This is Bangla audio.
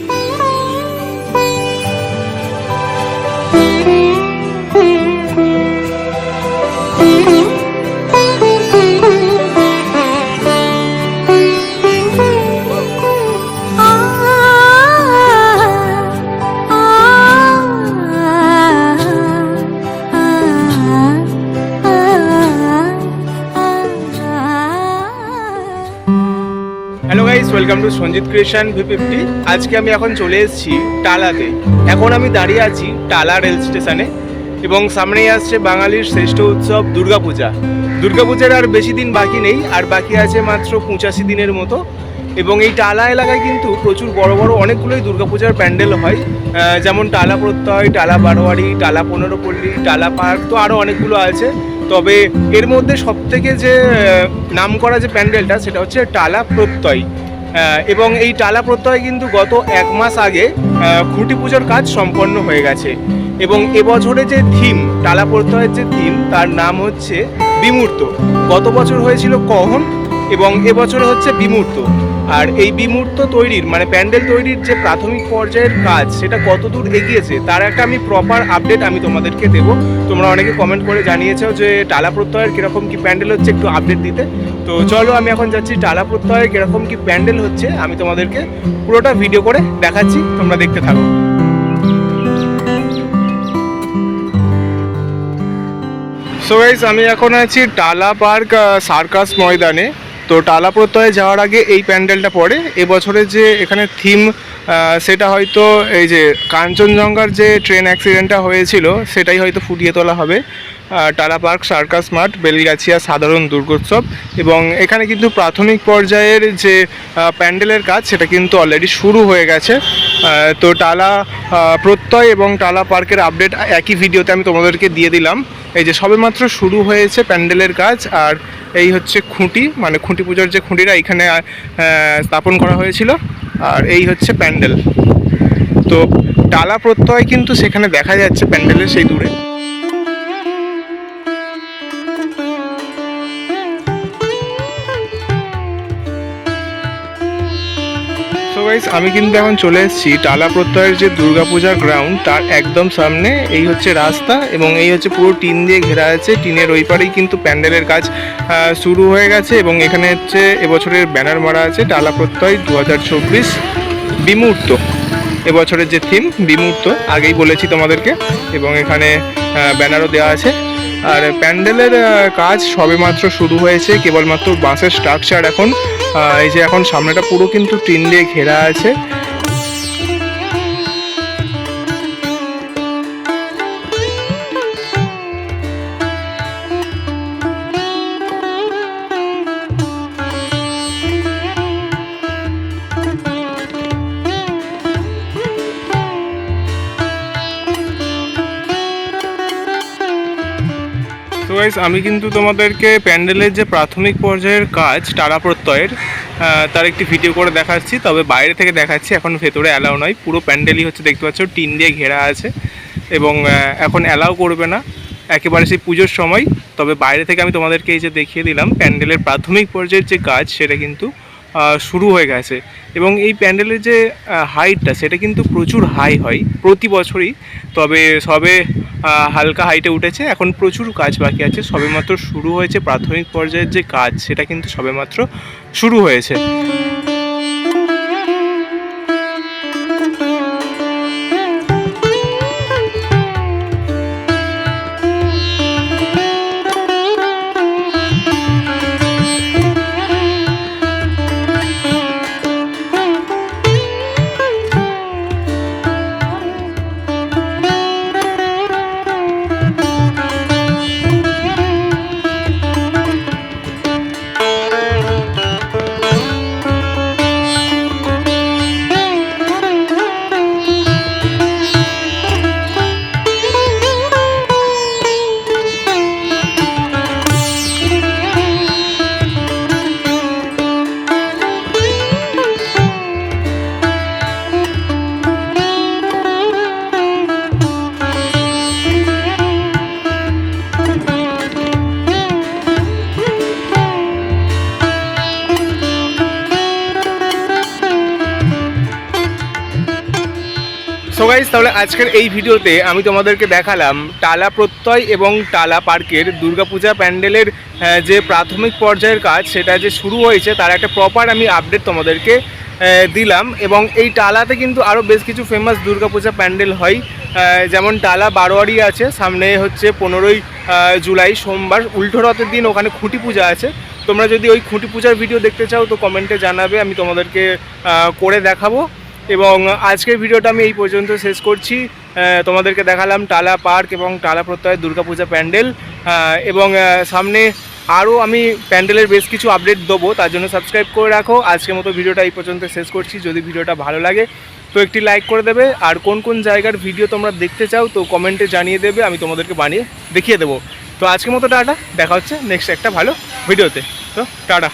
Bye. Welcome to Sanjit creation V fifty আজকে আমি এখন চলে এসেছি টালাতে। এখন আমি দাঁড়িয়ে আছি টালা রেল স্টেশনে এবং সামনেই আসছে বাঙালির শ্রেষ্ঠ উৎসব দুর্গাপূজা। দুর্গাপূজার আর বেশি দিন বাকি নেই আর বাকি আছে মাত্র পঁচাশি দিনের মতো। এবং এই টালা এলাকায় কিন্তু প্রচুর বড় বড় অনেকগুলোই দুর্গাপূজার প্যান্ডেল হয়। যেমন টালা প্রত্যয় টালা বারোয়ারি টালা পনেরো পল্লী টালা পার্ক তো আরও অনেকগুলো আছে। তবে এর মধ্যে সবথেকে যে আহ, নামকরা যে প্যান্ডেলটা সেটা হচ্ছে টালা প্রত্যয়। এবং এই টালা প্রত্যয় কিন্তু গত এক মাস আগে খুঁটি পুজোর কাজ সম্পন্ন হয়ে গেছে। এবং এবছরে যে থিম, টালা প্রত্যয়ের যে থিম, তার নাম হচ্ছে বিমূর্ত। গত বছর হয়েছিল কহন এবং এবছর হচ্ছে বিমূর্ত। আর এই বিমূর্ত তৈরির মানে প্যান্ডেল তৈরির যে প্রাথমিক পর্যায়ের কাজ, সেটা কতদূর এগিয়েছে, তার একটা আমি প্রপার আপডেট আমি তোমাদেরকে দেব। তোমরা অনেকে কমেন্ট করে জানিয়েছো যে টালা প্রত্যয়ের কীরকম কি প্যান্ডেল হচ্ছে, একটু আপডেট দিতে। তো চলো, আমি এখন যাচ্ছি টালা প্রত্যয়ের কীরকম কি প্যান্ডেল হচ্ছে, আমি তোমাদেরকে পুরোটা ভিডিও করে দেখাচ্ছি, তোমরা দেখতে থাকো। সো গাইস আমি এখন আছি টালা পার্ক সার্কাস ময়দানে। তো টালা প্রত্যয়ে যাওয়ার আগে এই প্যান্ডেলটা পড়ে। এবছরের যে এখানে থিম সেটা হয়তো এই যে কাঞ্চনজঙ্ঘার যে ট্রেন অ্যাক্সিডেন্টটা হয়েছিল, সেটাই হয়তো ফুটিয়ে তোলা হবে। টালা পার্ক, সার্কাস মাঠ, বেলগাছিয়া সাধারণ দুর্গোৎসব এবং এখানে কিন্তু প্রাথমিক পর্যায়ের যে প্যান্ডেলের কাজ, সেটা কিন্তু অলরেডি শুরু হয়ে গেছে। তো টালা প্রত্যয় এবং টালা পার্কের আপডেট একই ভিডিওতে আমি তোমাদেরকে দিয়ে দিলাম। এই যে সবেমাত্র শুরু হয়েছে প্যান্ডেলের কাজ, আর এই হচ্ছে খুঁটি মানে খুঁটি পুজোর যে খুঁটিটা এখানে স্থাপন করা হয়েছিল, আর এই হচ্ছে প্যান্ডেল। তো ডালা প্রত্যয় কিন্তু সেখানে দেখা যাচ্ছে প্যান্ডেলের সেই দূরে। গাইস আমি কিন্তু এখন চলে এসেছি টালা প্রত্যয়ের যে দুর্গাপূজার গ্রাউন্ড তার একদম সামনে। এই হচ্ছে রাস্তা এবং এই হচ্ছে পুরো টিন দিয়ে ঘেরা আছে। টিনের ওই পারেই কিন্তু প্যান্ডেলের কাজ শুরু হয়ে গেছে এবং এখানে হচ্ছে এবছরের ব্যানার মারা আছে টালা প্রত্যয় দু হাজার চব্বিশ বিমূর্ত। এবছরের যে থিম বিমূর্ত, আগেই বলেছি তোমাদেরকে এবং এখানে ব্যানারও দেওয়া আছে। আর প্যান্ডেলের কাজ কাজ সবেমাত্র শুরু হয়েছে, কেবলমাত্র বাঁশের স্ট্রাকচার এখন। এই যে এখন সামনেটা পুরো কিন্তু টিন দিয়ে ঘেরা আছে। তো গাইস আমি কিন্তু তোমাদেরকে প্যান্ডেলের যে প্রাথমিক পর্যায়ের কাজ টালা প্রত্যয়ের তার একটি ভিডিও করে দেখাচ্ছি, তবে বাইরে থেকে দেখাচ্ছি, এখন ভেতরে অ্যালাউ নয়, পুরো প্যান্ডেলই হচ্ছে দেখতে পাচ্ছ, টিন দিয়ে ঘেরা আছে, এবং এখন অ্যালাউ করবে না, একেবারে সেই পুজোর সময়, তবে বাইরে থেকে আমি তোমাদেরকে এই যে দেখিয়ে দিলাম, প্যান্ডেলের প্রাথমিক পর্যায়ের যে কাজ, সেটা কিন্তু শুরু হয়ে গেছে, এবং এই প্যান্ডেলের যে হাইটটা সেটা কিন্তু প্রচুর হাই হয়, প্রতি বছরই, তবে সবে হালকা হাইটে উঠেছে। এখন প্রচুর কাজ বাকি আছে। সবেমাত্র শুরু হয়েছে প্রাথমিক পর্যায়ের যে কাজ, সেটা কিন্তু সবেমাত্র শুরু হয়েছে। সো গাইজ তাহলে আজকের এই ভিডিওতে আমি তোমাদেরকে দেখালাম টালা প্রত্যয় এবং টালা পার্কের দুর্গাপূজা প্যান্ডেলের যে প্রাথমিক পর্যায়ের কাজ, সেটা যে শুরু হয়েছে, তার একটা প্রপার আমি আপডেট তোমাদেরকে দিলাম। এবং এই টালাতে কিন্তু আরও বেশ কিছু ফেমাস দুর্গাপূজা প্যান্ডেল হয়। যেমন টালা বারোয়ারি আছে, সামনে হচ্ছে পনেরোই জুলাই সোমবার, উল্টো রথের দিন ওখানে খুঁটি পূজা আছে। তোমরা যদি ওই খুঁটি পূজার ভিডিও দেখতে চাও, তো কমেন্টে জানাবে, আমি তোমাদেরকে করে দেখাবো। এবং আজকের ভিডিওটা আমি এই পর্যন্ত শেষ করছি। তোমাদেরকে দেখালাম টালা পার্ক এবং টালা প্রত্যয় দুর্গাপূজা প্যান্ডেল। এবং সামনে আরও আমি প্যান্ডেলের বেশ কিছু আপডেট দেবো, তার জন্য সাবস্ক্রাইব করে রাখো। আজকের মতো ভিডিওটা এই পর্যন্ত শেষ করছি। যদি ভিডিওটা ভালো লাগে, তো একটি লাইক করে দেবে। আর কোন কোন জায়গার ভিডিও তোমরা দেখতে চাও, তো কমেন্টে জানিয়ে দেবে, আমি তোমাদেরকে বানিয়ে দেখিয়ে দেবো। তো আজকের মতো টাটা, দেখা হচ্ছে নেক্সট একটা ভালো ভিডিওতে। তো টাটা।